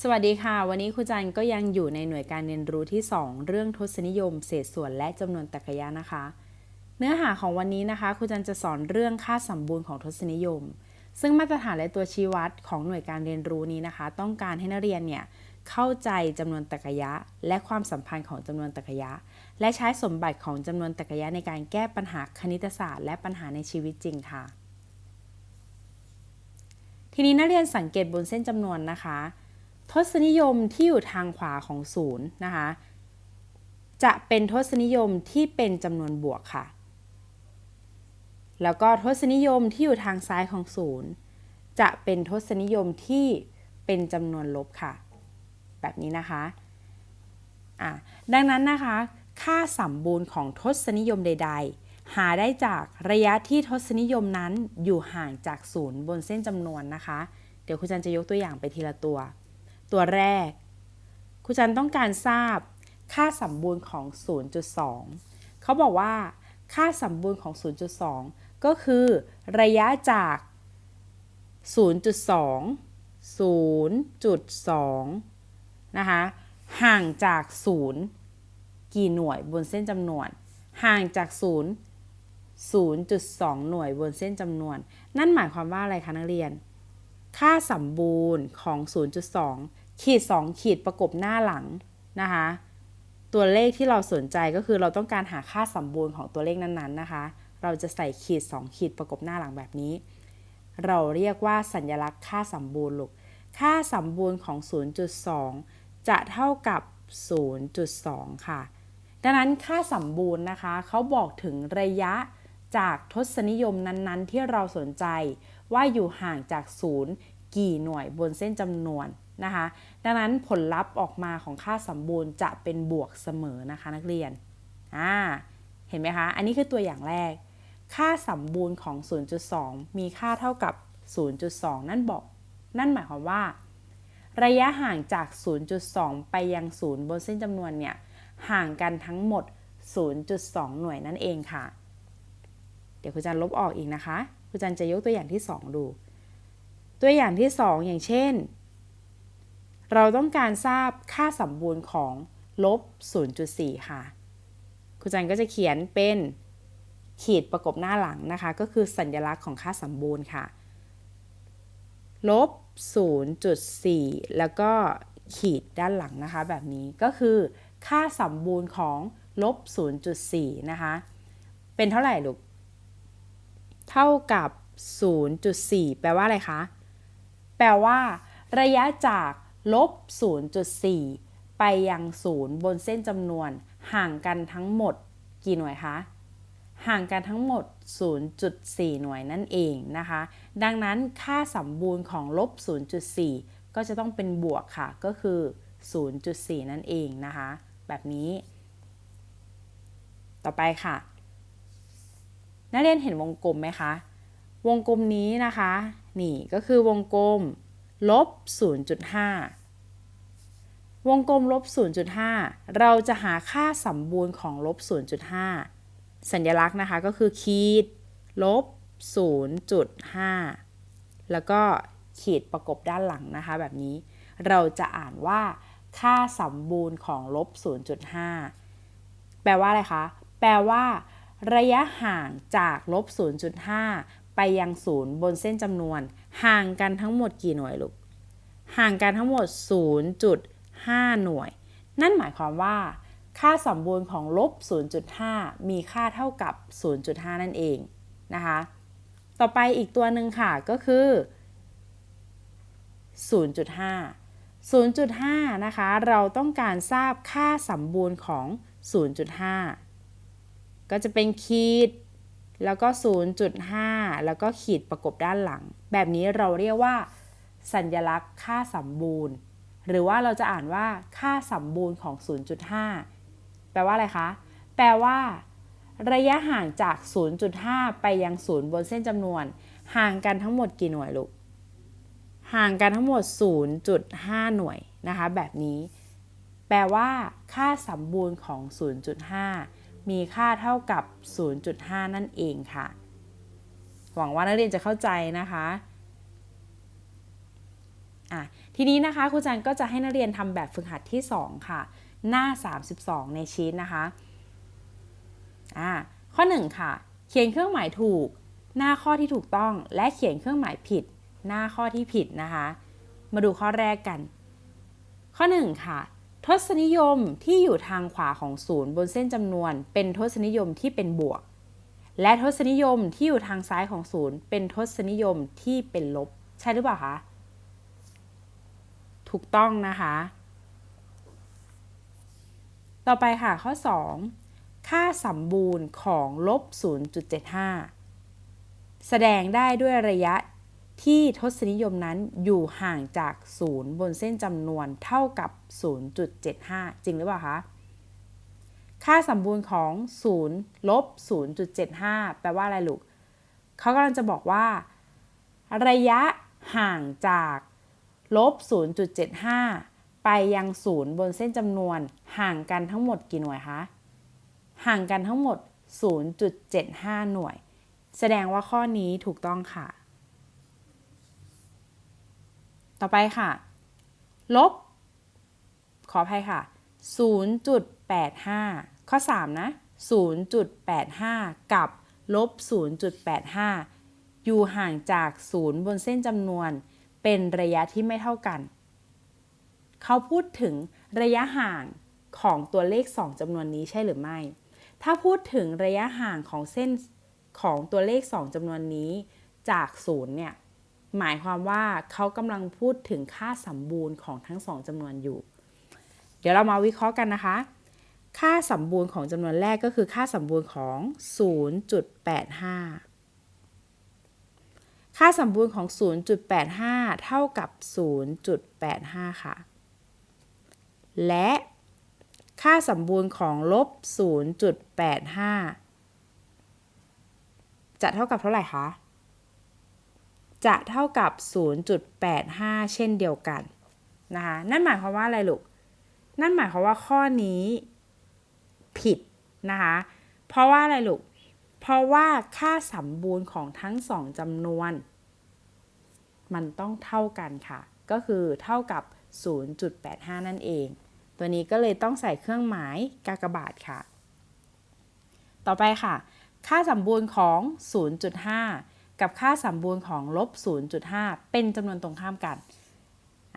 สวัสดีค่ะ วันนี้ครูจันก็ยังอยู่ในหน่วยการเรียนรู้ที่ 2 เรื่องทศนิยม เศษส่วนและจำนวนตรรกะนะคะ เนื้อหาของวันนี้นะคะครูจันจะสอนเรื่องค่าสมบูรณ์ของทศนิยม ซึ่งมาตรฐานและตัวชี้วัดของหน่วยการเรียนรู้นี้นะคะ ต้องการให้นักเรียนเนี่ยเข้าใจจำนวนตรรกะและความสัมพันธ์ของจำนวนตรรกะและใช้สมบัติของจำนวนตรรกะในการแก้ปัญหาคณิตศาสตร์ และปัญหาในชีวิตจริงค่ะ ทีนี้นักเรียนสังเกตบนเส้นจำนวนนะคะ ทศนิยมที่อยู่ทางขวาของศูนย์นะคะ จะเป็นทศนิยมที่เป็นจำนวนบวกค่ะ แล้วก็ทศนิยมที่อยู่ทางซ้ายของศูนย์จะเป็นทศนิยมที่เป็นจำนวนลบค่ะ แบบนี้นะคะะดังนั้นนะคะ ค่าสัมบูรณ์ของทศนิยมใด ๆ หาได้จากระยะที่ทศนิยมนั้นอยู่ห่างจากศูนย์บนเส้นจำนวนนะคะ เดี๋ยวครูจันจะยกตัวอย่างไปทีละตัว ตัวแรกครูจันต้องการทราบค่าสมบูรณ์ของ 0.2 เขาบอกว่า ค่าสมบูรณ์ของ 0.2 ก็คือระยะจาก 0.2 0.2 นะคะ ห่างจาก 0 กี่หน่วยบนเส้นจำนวน ห่างจาก 0 0.2 หน่วยบนเส้นจำนวน นั่นหมายความว่าอะไรคะนักเรียน ค่าสมบูรณ์ของ 0.2 ขีด 2 ขีดประกบหน้าหลังนะคะ ตัวเลขที่เราสนใจก็คือเราต้องการหาค่าสมบูรณ์ของตัวเลขนั้นๆนะคะ เราจะใส่ขีด 2 ขีดประกบหน้าหลังแบบนี้ เราเรียกว่าสัญลักษณ์ค่าสมบูรณ์ลูก ค่าสมบูรณ์ของ 0.2 จะเท่ากับ 0.2 ค่ะ ดังนั้นค่าสมบูรณ์นะคะ เขาบอกถึงระยะ จากทศนิยมนั้นๆ ที่เราสนใจ ว่าอยู่ห่างจากศูนย์กี่หน่วยบนเส้นจำนวนนะคะ ดังนั้นผลลัพธ์ออกมาของค่าสมบูรณ์จะเป็นบวกเสมอนะคะนักเรียนอ่าเห็นไหมคะ อันนี้คือตัวอย่างแรก ค่าสมบูรณ์ของ 0.2 มีค่าเท่ากับ 0.2 นั่นบอก นั่นหมายความว่า ระยะห่างจาก 0.2 ไปยัง 0 บนเส้นจำนวนเนี่ย ห่างกันทั้งหมด 0.2 หน่วยนั่นเองค่ะ ดี๋ยวคุณจะลบออกอีกนะคะครูจันจะยกตัวอย่างที่ 2 ดู ตัวอย่างที่ 2 อย่างเช่น เราต้องการทราบค่าสมบูรณ์ของลบ 0.4 ค่ะครูจันก็จะเขียนเป็นขีดประกบหน้าหลังนะคะ ก็คือสัญลักษณ์ของค่าสมบูรณ์ค่ะ ลบ 0.4 แล้วก็ขีดด้านหลังนะคะ แบบนี้ก็คือค่าสมบูรณ์ของลบ 0.4 นะคะ เป็นเท่าไหร่ลูก เท่ากับ 0.4 แปลว่าอะไรคะ แปลว่า ระยะจากลบ 0.4 ไปยัง 0 บนเส้นจำนวน ห่างกันทั้งหมด กี่หน่วยคะ ห่างกันทั้งหมด 0.4 หน่วยนั่นเองนะคะ ดังนั้นค่าสมบูรณ์ของลบ 0.4 ก็จะต้องเป็นบวกค่ะ ก็คือ 0.4 นั่นเองนะคะ แบบนี้ ต่อไปค่ะ นักเรียนเห็นวงกลมไหมคะ วงกลมนี้นะคะ นี่ก็คือวงกลมลบ 0.5 วงกลมลบ 0.5 เราจะหาค่าสมบูรณ์ของลบ 0.5 สัญลักษณ์นะคะก็คือขีดลบ 0.5 แล้วก็ขีดประกบด้านหลังนะคะ แบบนี้ เราจะอ่านว่า ค่าสมบูรณ์ของลบ 0.5 แปลว่าอะไรคะ แปลว่า ระยะห่างจากลบ 0.5 ไปยังศูนย์บนเส้นจำนวน ห่างกันทั้งหมดกี่หน่วยลูก ห่างกันทั้งหมด 0.5 หน่วย นั่นหมายความว่า ค่าสมบูรณ์ของลบ 0.5 มีค่าเท่ากับ 0.5 นั่นเองนะคะ ต่อไปอีกตัวหนึ่งค่ะก็คือ 0.5 0.5 นะคะ เราต้องการทราบค่าสมบูรณ์ของ 0.5 ก็จะเป็นขีด แล้วก็ 0.5 แล้วก็ขีดประกบด้านหลัง แบบนี้เราเรียกว่า สัญลักษณ์ค่าสมบูรณ์ หรือว่าเราจะอ่านว่าค่าสมบูรณ์ของ 0.5 แปลว่าอะไรคะ แปลว่า ระยะห่างจาก 0.5 ไปยัง 0 บนเส้นจำนวน ห่างกันทั้งหมดกี่หน่วยลูก ห่างกันทั้งหมด 0.5 หน่วยนะคะ แบบนี้ แปลว่า ค่าสมบูรณ์ของ 0.5 มีค่าเท่ากับ 0.5 นั่นเองค่ะ หวังว่านักเรียนจะเข้าใจนะคะอะทีนี้นะคะครูจันก็จะให้นักเรียนทำแบบฝึกหัดที่ 2 ค่ะ หน้า 32 ในชีตนะคะอ่าข้อ 1 ค่ะ เขียนเครื่องหมายถูก หน้าข้อที่ถูกต้อง และเขียนเครื่องหมายผิด หน้าข้อที่ผิดนะคะ มาดูข้อแรกกัน ข้อ 1 ค่ะ ทศนิยมที่อยู่ทางขวาของศูนย์บนเส้นจำนวน เป็นทศนิยมที่เป็นบวก และทศนิยมที่อยู่ทางซ้ายของศูนย์เป็นทศนิยมที่เป็นลบ ใช่หรือเปล่าคะ ถูกต้องนะคะ ต่อไปค่ะข้อ 2 ค่าสมบูรณ์ของลบ 0.75 แสดงได้ด้วยระยะ ที่ทศนิยมนั้นอยู่ห่างจากศูนย์บนเส้นจำนวนเท่ากับ 0.75 จริงหรือเปล่าคะ ค่าสมบูรณ์ของ 0 ลบ 0.75 แปลว่าอะไรลูก เขากำลังจะบอกว่า ระยะห่างจากลบ 0.75 ไปยังศูนย์บนเส้นจำนวน ห่างกันทั้งหมดกี่หน่วยคะ ห่างกันทั้งหมด 0.75 หน่วย แสดงว่าข้อนี้ถูกต้องค่ะ ต่อไปค่ะ ลบ ขออภัยค่ะ 0.85 ข้อ 3 นะ 0.85 กับลบ 0.85 อยู่ห่างจากศูนย์บนเส้นจำนวน เป็นระยะที่ไม่เท่ากัน เขาพูดถึงระยะห่างของตัวเลข 2จำนวนนี้ใช่หรือไม่ ถ้าพูดถึงระยะห่างของเส้นของตัวเลข 2จำนวนนี้จากศูนย์เนี่ย หมายความว่าเขากำลังพูดถึงค่าสมบูรณ์ของทั้งสองจำนวนอยู่ เดี๋ยวเรามาวิเคราะห์กันนะคะ ค่าสมบูรณ์ของจำนวนแรกก็คือค่าสมบูรณ์ของ 0.85 ค่าสมบูรณ์ของ 0.85 เท่ากับ 0.85 ค่ะ และค่าสมบูรณ์ของลบ 0.85 จะเท่ากับเท่าไหร่คะ จะเท่ากับ 0.85 เช่นเดียวกันนะคะนั่นหมายความว่าอะไรลูก นั่นหมายความว่าข้อนี้ผิดนะคะเพราะว่าอะไรลูก เพราะว่าค่าสมบูรณ์ของทั้งสองจำนวน มันต้องเท่ากันค่ะ ก็คือเท่ากับ 0.85 นั่นเอง ตัวนี้ก็เลยต้องใส่เครื่องหมายกากบาทค่ะ ต่อไปค่ะ ค่าสมบูรณ์ของ 0.5 กับค่าสมบูรณ์ของลบ 0.5 เป็นจำนวนตรงข้ามกัน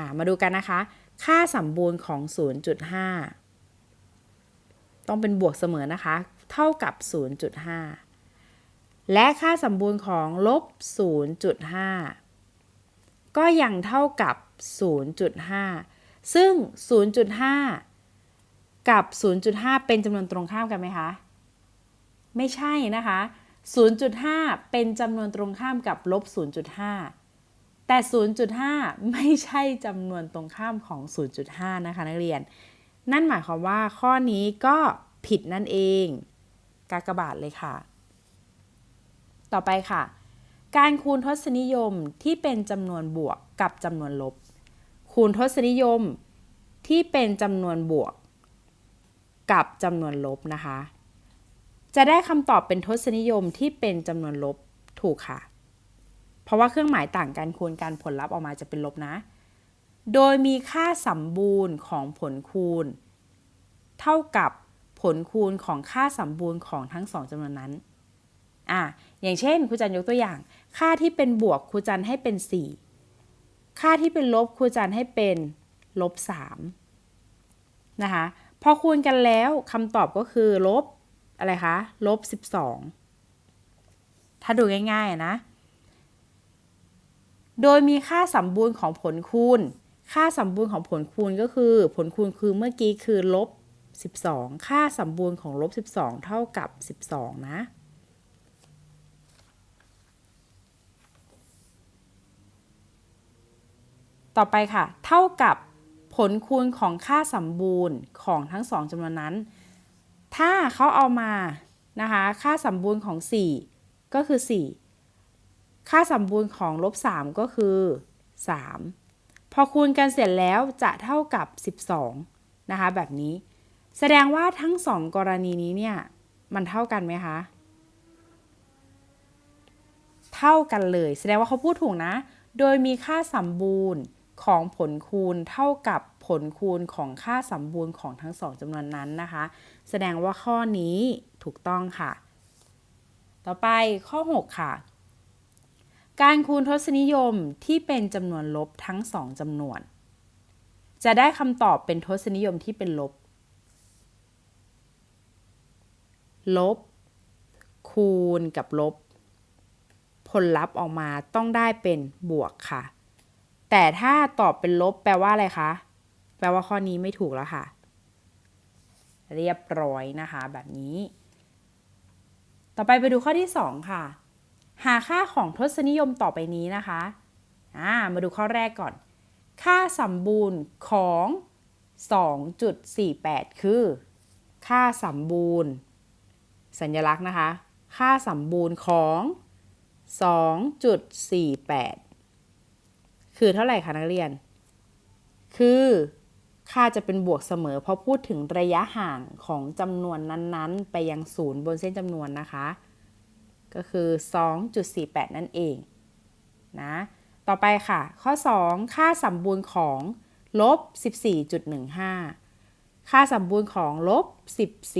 ามาดูกันนะคะ ค่าสมบูรณ์ของ 0.5 ต้องเป็นบวกเสมอนะคะ เท่ากับ 0.5 และค่าสมบูรณ์ของลบ 0.5 ก็ยังเท่ากับ 0.5 ซึ่ง 0.5 กับ 0.5 เป็นจำนวนตรงข้ามกันไหมคะ ไม่ใช่นะคะ 0.5 เป็นจำนวนตรงข้ามกับลบ 0.5 แต่ 0.5 ไม่ใช่จำนวนตรงข้ามของ 0.5 นะคะนักเรียน นั่นหมายความว่าข้อนี้ก็ผิดนั่นเอง กากบาทเลยค่ะ ต่อไปค่ะ การคูณทศนิยมที่เป็นจำนวนบวกกับจำนวนลบ คูณทศนิยมที่เป็นจำนวนบวก กับจำนวนลบนะคะ จะได้คำตอบเป็นทศนิยมที่เป็นจำนวนลบถูกค่ะ เพราะว่าเครื่องหมายต่างกันคูณกันผลลัพธ์ออกมาจะเป็นลบนะ โดยมีค่าสมบูรณ์ของผลคูณ เท่ากับผลคูณของค่าสมบูรณ์ของทั้งสองจำนวนนั้น อะ อย่างเช่นครูจันยกตัวอย่าง ค่าที่เป็นบวกครูจันให้เป็น 4 ค่าที่เป็นลบครูจันให้เป็นลบ3นะคะ พอคูณกันแล้วคำตอบก็คือลบ อะไรคะลบ 12 ถ้าดูง่ายๆนะ โดยมีค่าสมบูรณ์ของผลคูณ ค่าสมบูรณ์ของผลคูณก็คือ ผลคูณคือเมื่อกี้คือลบ 12 ค่าสมบูรณ์ของลบ 12 เท่ากับ 12 นะต่อไปค่ะ เท่ากับผลคูณของค่าสมบูรณ์ของทั้งสองจำนวนนั้น ถ้าเขาเอามานะคะค่าสมบูรณ์ของ 4 ก็คือ 4 ค่าสมบูรณ์ของลบ 3 ก็คือ 3 พอคูณกันเสร็จแล้วจะเท่ากับ 12 นะคะแบบนี้ แสดงว่าทั้งสองกรณีนี้เนี่ย มันเท่ากันไหมคะ เท่ากันเลย แสดงว่าเขาพูดถูกนะ โดยมีค่าสมบูรณ์ ของผลคูณเท่ากับผลคูณของค่าสมบูรณ์ของทั้งสองจำนวนนั้นนะคะ แสดงว่าข้อนี้ถูกต้องค่ะ ต่อไปข้อ 6 ค่ะ การคูณทศนิยมที่เป็นจำนวนลบทั้งสองจำนวน จะได้คำตอบเป็นทศนิยมที่เป็นลบ ลบ คูณกับลบ ผลลัพธ์ออกมาต้องได้เป็นบวกค่ะ แต่ถ้าตอบเป็นลบแปลว่าอะไรคะ แปลว่าข้อนี้ไม่ถูกแล้วค่ะ เรียบร้อยนะคะ แบบนี้ ต่อไปไปดูข้อที่ 2 ค่ะ หาค่าของทศนิยมต่อไปนี้นะคะอ่ามาดูข้อแรกก่อน ค่าสมบูรณ์ของ 2.48 คือ ค่าสมบูรณ์ สัญลักษณ์นะคะ ค่าสมบูรณ์ของ 2.48 คือเท่าไหร่คะนักเรียน คือค่าจะเป็นบวกเสมอ เพราะพูดถึงระยะห่างของจำนวนนั้นๆ ไปยังศูนย์บนเส้นจำนวนนะคะ ก็คือ 2.48 นั่นเองนะต่อไปค่ะ ข้อ 2 ค่าสมบูรณ์ของลบ 14.15 ค่าสมบูรณ์ของลบ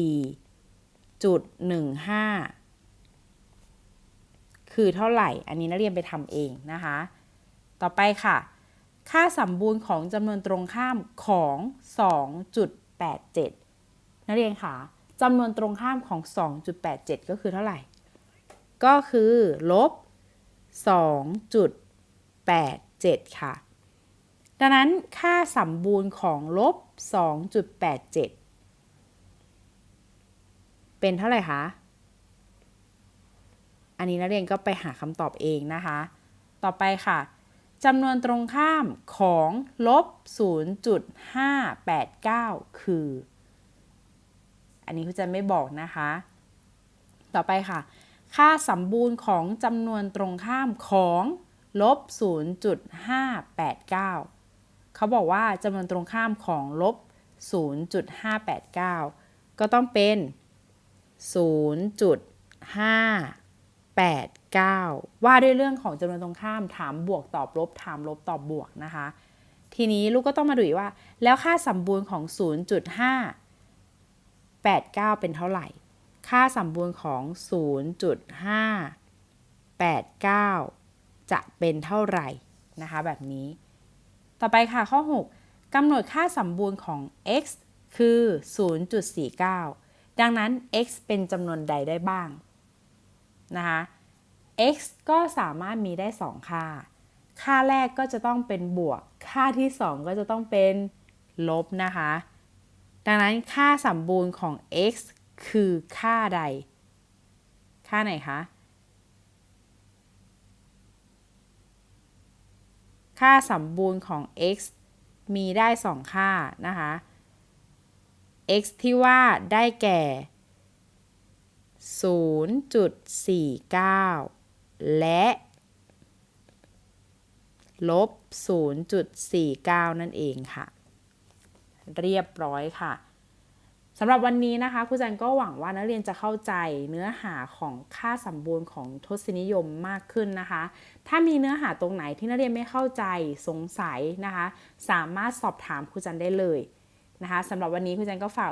14.15 คือเท่าไหร่ อันนี้นักเรียนไปทำเองนะคะ ต่อไปค่ะ ค่าสมบูรณ์ของจำนวนตรงข้ามของ 2.87 นักเรียนค่ะจำนวนตรงข้ามของ 2.87 ก็คือเท่าไหร่ ก็คือลบ 2.87 ค่ะ ดังนั้นค่าสมบูรณ์ของลบ 2.87 เป็นเท่าไหร่คะ อันนี้นักเรียนก็ไปหาคำตอบเองนะคะ ต่อไปค่ะ จำนวนตรงข้ามของลบ 0.589 คือ อันนี้คุณจะไม่บอกนะคะ ต่อไปค่ะ ค่าสมบูรณ์ของจำนวนตรงข้ามของลบ 0.589 เขาบอกว่าจำนวนตรงข้ามของลบ 0.589 ก็ต้องเป็น 0.5 8 9 ว่าด้วยเรื่องของจำนวนตรงข้ามถามบวกตอบลบ ถามลบตอบบวกนะคะ ทีนี้ลูกก็ต้องมาดูอีกว่า แล้วค่าสมบูรณ์ของ 0.589 เป็นเท่าไหร่ ค่าสมบูรณ์ของ 0.589 จะเป็นเท่าไหร่นะคะ แบบนี้ ต่อไปค่ะข้อ 6กำหนดค่าสมบูรณ์ของ x คือ 0.49 ดังนั้น x เป็นจำนวนใดได้บ้าง นะคะ x ก็สามารถมีได้ 2 ค่า ค่าแรกก็จะต้องเป็นบวก ค่าที่ 2 ก็จะต้องเป็นลบนะคะ ดังนั้นค่าสมบูรณ์ของ x คือค่าใด ค่าไหนคะ ค่าสมบูรณ์ของ x มีได้ 2 ค่านะคะ x ที่ว่าได้แก่ 0.49 และลบ 0.49 นั่นเองค่ะ เรียบร้อยค่ะสำหรับวันนี้นะคะครูจันก็หวังว่านักเรียนจะเข้าใจเนื้อหาของค่าสมบูรณ์ของทศนิยมมากขึ้นนะคะ ถ้ามีเนื้อหาตรงไหนที่นักเรียนไม่เข้าใจสงสัยนะคะ สามารถสอบถามครูจันได้เลยนะคะสำหรับวันนี้ครูจันก็ฝาก